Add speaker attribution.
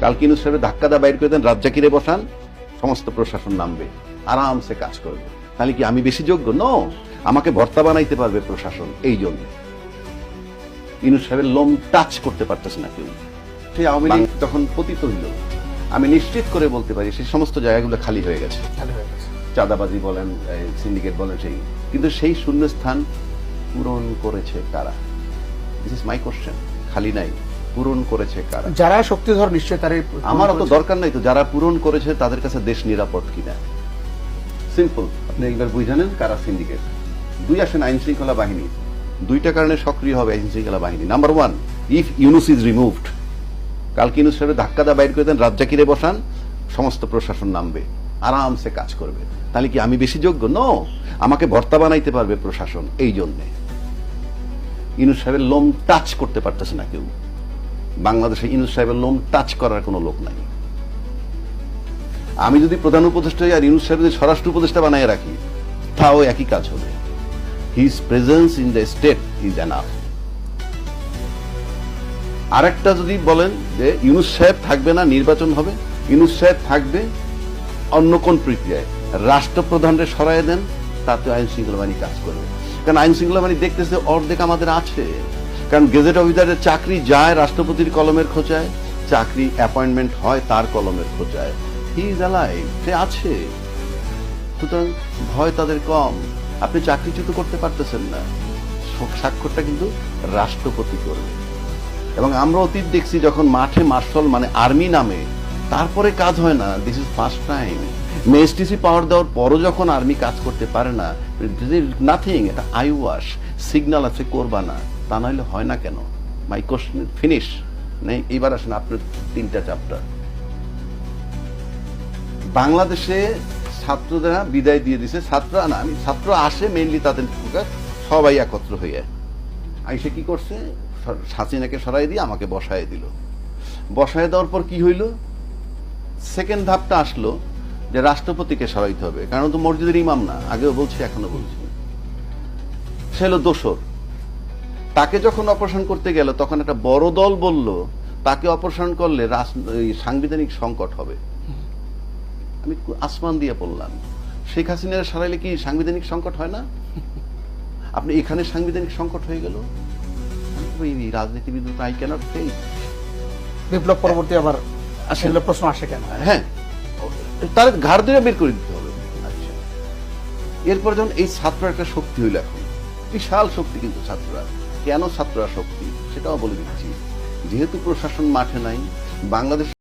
Speaker 1: কালকে ইউনুস সাহেবের ধাক্কা দা বাইর করে দেন রাজ্জাকিরে বসান? সমস্ত প্রশাসন নামবে। আরামসে কাজ করবে। তাহলে কি আমি বেশি যোগ্য? নো। আমাকে ভর্তা বানাইতে পারবে প্রশাসন এই জন্য। ইউনুস সাহেবের লোম টাচ করতে পারতেছে না কেউ। সেই আওয়ামী লীগ তখন পতিত হইল। আমি নিশ্চিত করে বলতে পারি সেই সমস্ত জায়গাগুলো খালি হয়ে গেছে।
Speaker 2: হয়ে
Speaker 1: চাঁদাবাজি বলেন সিন্ডিকেট বলেন সেই। কিন্তু সেই শূন্যস্থান পূরণ করেছে কারা? দিস ইজ মাই কোশ্চেন খালি নাই। পূরণ করেছে কারা?
Speaker 2: যারা শক্তিধর নিশ্চয় তার
Speaker 1: আমার অত দরকার নাই তো যারা পূরণ করেছে তাদের কাছে দেশ নিরাপদ কিনা। সিম্পল আপনি একবার বুঝে নেন কারা সিন্ডিকেট দুই আসেন আইন শৃঙ্খলা বাহিনী। দুইটা কারণে সক্রিয় হবে আইন শৃঙ্খলা বাহিনী। Number one if Yunus is removed কালকে ইউনুস সাহেবের ধাক্কা দা বাইর করে দেন রাজ্জাকিরে বসান সমস্ত প্রশাসন নামবে আরামসে কাজ করবে। তাহলে কি আমি বেশি যোগ্য? নো আমাকে ভর্তা বানাইতে পারবে প্রশাসন এই জন্যে। ইউনুস সাহেবের লোম টাচ করতে পারতেছে না কেউ। বাংলাদেশে ইউনুস সাহেবের লোম টাচ করার কোনো লোক নাই। আমি যদি প্রধান উপদেষ্টা আর ইউনুস সাহেব যদি স্বরাষ্ট্র উপদেষ্টা বানায় রাখি, তাও একই কাজ হবে। His presence in the state is enough আরেকটা যদি বলেন যে ইউনুস সাহেব থাকবে না, নির্বাচন হবে। ইউনুস সাহেব থাকবে, অন্য কোন প্রক্রিয়ায়? রাষ্ট্রপ্রধানরে সরাই দেন, তাতে আইন শৃঙ্খলা বাহিনী কাজ করবে। কারণ আইন শৃঙ্খলা বাহিনী দেখতেছে অর্ধেক আমাদের আছে। কারণ গেজেট অফিসারের চাকরি যায় রাষ্ট্রপতির কলমের খোঁচায় চাকরি অ্যাপয়েন্টমেন্ট হয় তার কলমের খোঁচায় হি ইজ অ্যালাইভ সে আছে। সুতরাং ভয় তাদের কম। আপনি চাকরিচ্যুত করতে পারতেছেন না। স্বাক্ষরটা কিন্তু রাষ্ট্রপতি করবে। এবং আমরা অতীত দেখছি যখন মাঠে মার্শাল মানে আর্মি নামে, তারপরে কাজ হয় না। দিস ইজ ফার্স্ট টাইম মেএসটিসি পাওয়ার দেওয়ার পরও যখন আর্মি কাজ করতে পারে না নাথিং এটা আই ওয়াশ সিগন্যাল আছে করবা না তা নাহলে হয় না কেন? মাই কোশ্চেন ফিনিশ নেই এবার আসেন আপনার তিনটা চ্যাপ্টার বাংলাদেশে ছাত্ররা বিদায় দিয়ে দিছে। ছাত্ররা না, আমি ছাত্র আসে মেইনলি তাদের সবাই একত্র হয়ে আইসে কি করছে? হাসিনাকে সরাই দিয়ে আমাকে বসায় দিল। বসায় দেওয়ার পর কি হইল? সেকেন্ড ধাপটা আসলো যে রাষ্ট্রপতিকে সরাইতে হবে। কারণ তো মসজিদের ইমাম না, আগেও বলছি এখনও বলছি। সে হলো দোসর। তাকে যখন অপারেশন করতে গেল তখন একটা বড় দল বলল তাকে অপারেশন করলে সাংবিধানিক সংকট হবে। আমি আসমান দিয়ে পড়লাম। শেখ হাসিনার সরাইলে কি সাংবিধানিক সংকট হয় না? আপনি এখানে সাংবিধানিক সংকট হয়ে গেল? রাজনীতিবিদ আই ক্যানট ফেস
Speaker 2: বিপ্লব পরবর্তী আবার
Speaker 1: আসেন।
Speaker 2: সেগুলো প্রশ্ন আসে কেন?
Speaker 1: হ্যাঁ। তার ঘাড় ধরে বের করে দিতে হবে। আচ্ছা। এরপর যখন এই ছাত্র একটা শক্তি হইল এখন। বিশাল শক্তি কিন্তু ছাত্ররা। কেন ছাত্ররা শক্তি? সেটাও বলে দিচ্ছি। যেহেতু প্রশাসন মাঠে নাই বাংলাদেশ